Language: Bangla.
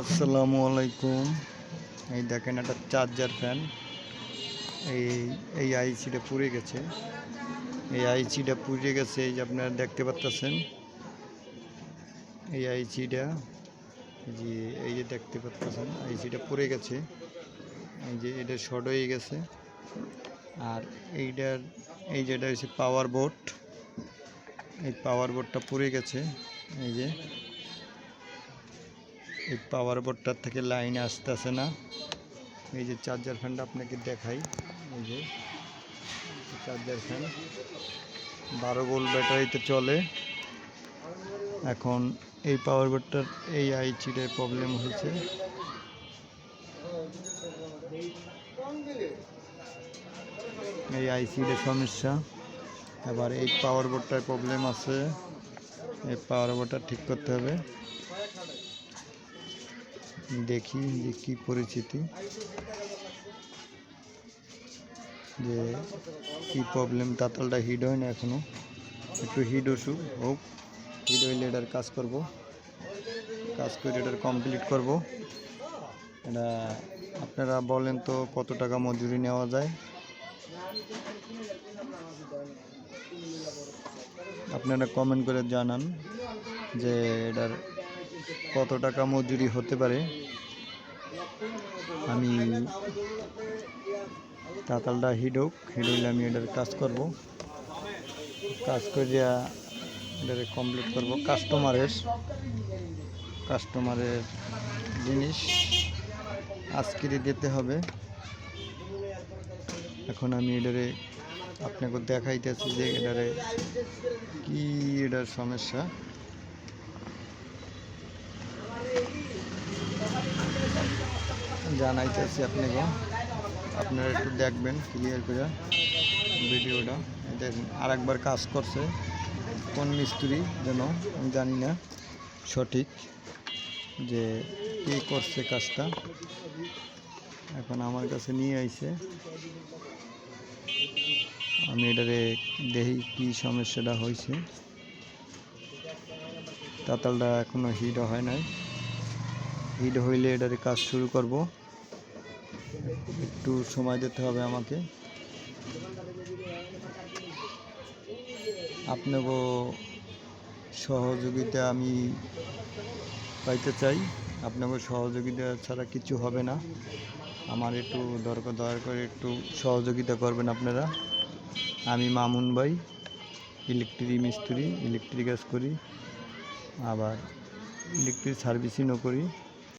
আসসালামু আলাইকুম। এই দেখেন, একটা চার্জার ফ্যান এই এই আইসিটা পুড়ে গেছে। এই আইসিটা পুড়ে গেছে, এই যে আপনারা দেখতে পাচ্ছেন এই আইসিটা যে, এই যে দেখতে পাচ্ছেন আইসিটা পুড়ে গেছে। এই যে, এটা শর্ট হয়ে গেছে। আর এইটার, এই যেটা হচ্ছে পাওয়ার বোর্ড এই পাওয়ার বোর্ডটা পুড়ে গেছে। এই যে এই পাওয়ার বোর্ডটার থেকে লাইন আসতেছে না। এই যে চার্জার ফ্যানটা আপনাকে দেখাই। এই যে চার্জার ফ্যান বারো ভোল্ট ব্যাটারিতে চলে। এখন এই পাওয়ার বোর্ডটার এই আইচিটার প্রবলেম হয়েছে। এই আইসিডের সমস্যা। এবার এই পাওয়ার বোর্ডটার প্রবলেম আছে। এই পাওয়ার বোর্ডটা ঠিক করতে হবে। দেখি যে কী পরিস্থিতি, যে কী প্রবলেম তাতালটা হিট হয় না এখনও একটু হিট ওষুধ হোক হিট হইলে এটার কাজ করব। কাজ করে এটার কমপ্লিট করব। এটা আপনারা বলেন তো কত টাকা মজুরি নেওয়া যায়। আপনারা কমেন্ট করে জানান যে এটার কত টাকা মজুরি হতে পারে? আমি হোক হিট হইলে আমি এটার কাজ করব। কাজ করিয়া এটারে কমপ্লিট করব। কাস্টমারের কাস্টমারের জিনিস আজকেরই দিতে হবে। এখন আমি এটারে আপনাকে দেখাইতেছি যে এটারে কি এটার সমস্যা। জানাইতেছি আপনাকে। আপনারা একটু দেখবেন ক্লিয়ার করে ভিডিওটা। দেখুন আর একবার কাজ করছে। কোন মিস্ত্রি যেন, আমি জানি না সঠিক যে কে করছে কাজটা। এখন আমার কাছে নিয়ে আইছে। আমি এটারে দেখি কি সমস্যাটা হয়েছে তাতালটা এখনও হিট হয় নাই। হিট হইলে এটারে কাজ শুরু করব। একটু সময় দিতে হবে আমাকে। আপনাকেও সহযোগিতা আমি পাইতে চাই। আপনাকে সহযোগিতা ছাড়া কিছু হবে না। আমার একটু দরকার, দয়া করে একটু সহযোগিতা করবেন আপনারা। আমি মামুন ভাই, ইলেকট্রিক মিস্ত্রি, ইলেকট্রিক কাজ করি, আবার ইলেকট্রিক সার্ভিসিংও করি।